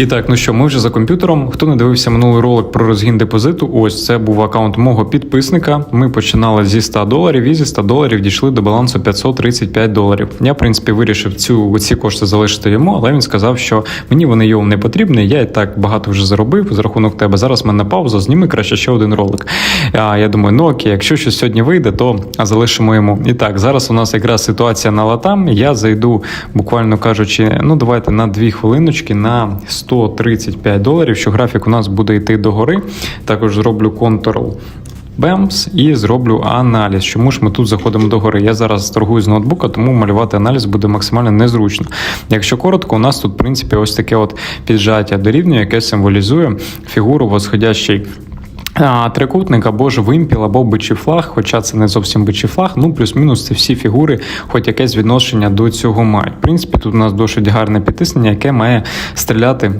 І так, ну що, ми вже за комп'ютером. Хто не дивився минулий ролик про розгін депозиту? Ось це був аккаунт мого підписника. Ми починали зі 100 доларів і зі 100 доларів дійшли до балансу 535 доларів. Я, в принципі, вирішив цю ці кошти залишити йому, але він сказав, що мені вони йому не потрібні. Я і так багато вже заробив за рахунок тебе. Зараз мене пауза, зніми краще ще один ролик. А я думаю, ну окей, якщо щось сьогодні вийде, то залишимо йому. І так, зараз у нас якраз ситуація на латам. Я зайду, буквально кажучи, ну давайте на дві хвилиночки на 135 доларів, що графік у нас буде йти догори. Також зроблю Ctrl Бемс і зроблю аналіз. Чому ж ми тут заходимо до гори? Я зараз торгую з ноутбука, тому малювати аналіз буде максимально незручно. Якщо коротко, у нас тут, в принципі, ось таке от піджаття дорівнює, яке символізує фігуру восходящий Трикутник або ж вимпіл, або бичий флаг, хоча це не зовсім бичий флаг, ну плюс-мінус це всі фігури, хоч якесь відношення до цього мають. В принципі, тут у нас досить гарне підтиснення, яке має стріляти